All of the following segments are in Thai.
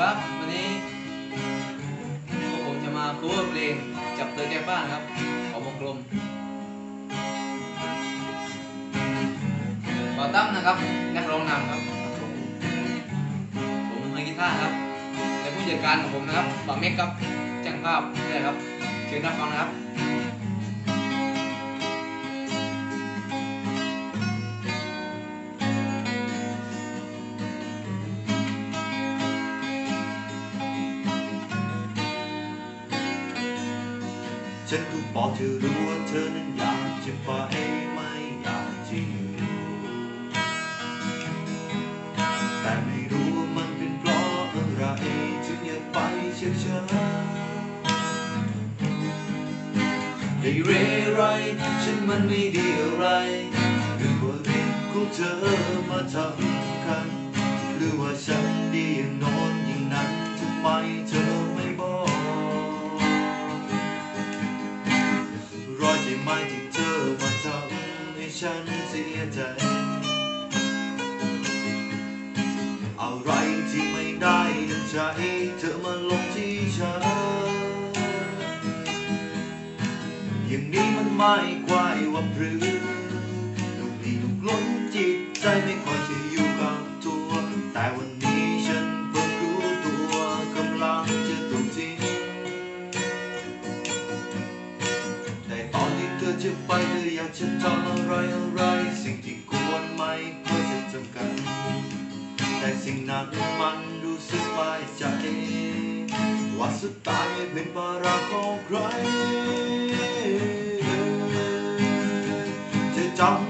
ครับ วันนี้พวกผมจะมาคูเวอร์เพลงจับเธอแก้บ้านครับของวงกลมต่อตั้มนะครับ นักร้องนำครับ ผมมือกีตาร์ครับ และผู้จัดการของผมนะครับป๋าเมกครับจ้างภาพด้วยครับเชิญรับฟังนะครับ ฉันก็บอกเธอรู้ว่าเธอนั้นอยากจะไปไม่อยากจะอยู่แต่ไม่รู้ว่ามันเป็นเพราะอะไรถึงอยากไปเชื่อฉันได้เรไรฉันมันไม่ดีอะไรหรือว่าฤทธิ์ของเธอมาทำกันหรือว่าฉันดี ฉันเสียใจ อะไรที่ไม่ได้ดังใจ เธอมาลงที่ฉัน อย่างนี้มันไม่ควายว่าพรือลูกพี่ลูกล้นจิตใจไม่ค่อยจะอ จะไปเธออยากจะทำอะไรอะไร สิ่งที่ควรไม่ควรจะจำกันแต่สิ่งนั้นมันรู้สึกสบายใจว่าสุดท้ายเป็นภาระของใครจะจำเธอแ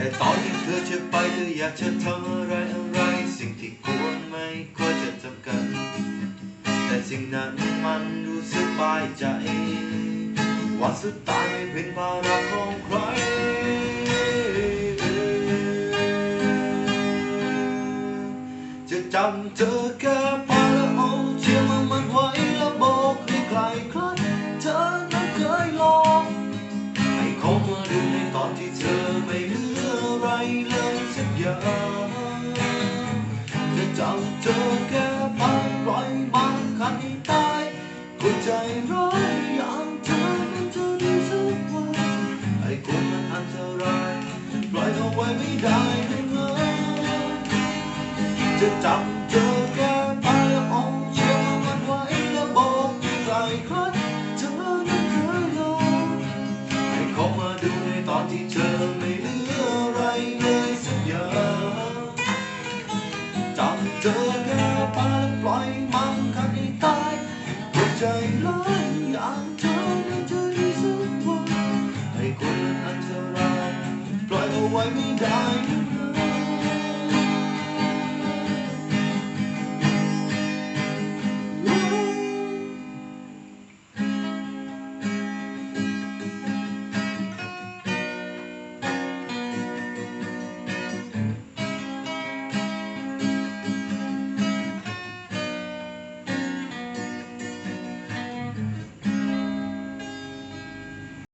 แต่ตอนที่เธอจะไปเธออยากจะทำอะไรอะไร สิ่งที่ควรไม่ควรจะทำกัน แต่สิ่งนั้นมันดูสบายใจว่าสุดท้ายไม่เป็นภาระของใคร จะจำเธอแค่ไปปล่อยมันคันให้ตายคนใจร้ายอย่างเธอมันจะรู้สึกว่าไอ้คนมันอันตรายจะปล่อยเอาไว้ไม่ได้เลยนะจะจำเธอแค่ไปแล้อาเชื่อมันไว้แล้วบอกใครคลัดเธอนั้นเคยลองให้เขามาดูในตอนที่เธอไม่ down